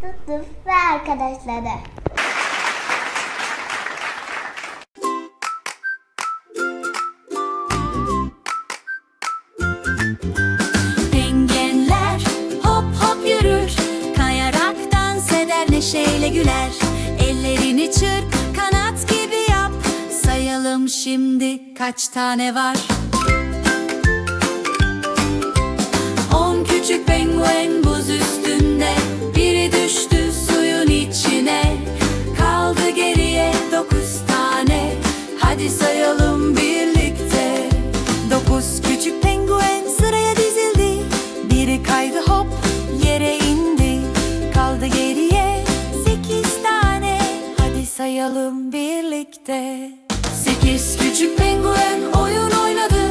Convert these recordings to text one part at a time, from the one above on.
Tutup ve arkadaşları. Penguenler hop hop yürür Kayarak dans eder neşeyle güler. Ellerini çırp kanat gibi yap. Sayalım şimdi kaç tane var Hadi sayalım birlikte. Dokuz küçük penguen sıraya dizildi. Biri kaydı hop yere indi. Kaldı geriye sekiz tane. Hadi sayalım birlikte. Sekiz küçük penguen oyun oynadı.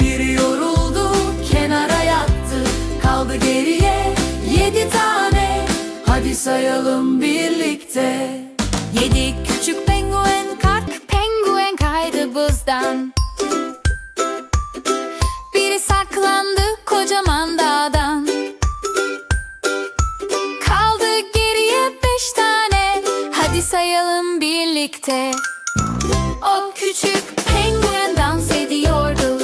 Biri yoruldu kenara yattı. Kaldı geriye yedi tane. Hadi sayalım birlikte. Yedi denizden Biri saklandı kocaman dağdan. Kaldı geriye beş tane. Hadi sayalım birlikte. O küçük penguen dans ediyordu.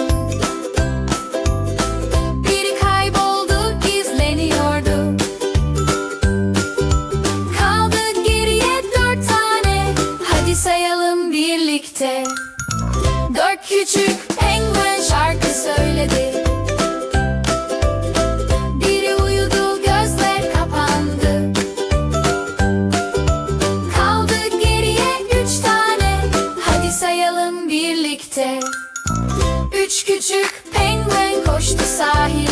Biri kayboldu gizleniyordu. Kaldı geriye dört tane. Hadi sayalım birlikte. Küçük penguen şarkı söyledi. Biri uyudu gözler kapandı. Kaldı geriye üç tane. Hadi sayalım birlikte. Üç küçük penguen koştu sahile.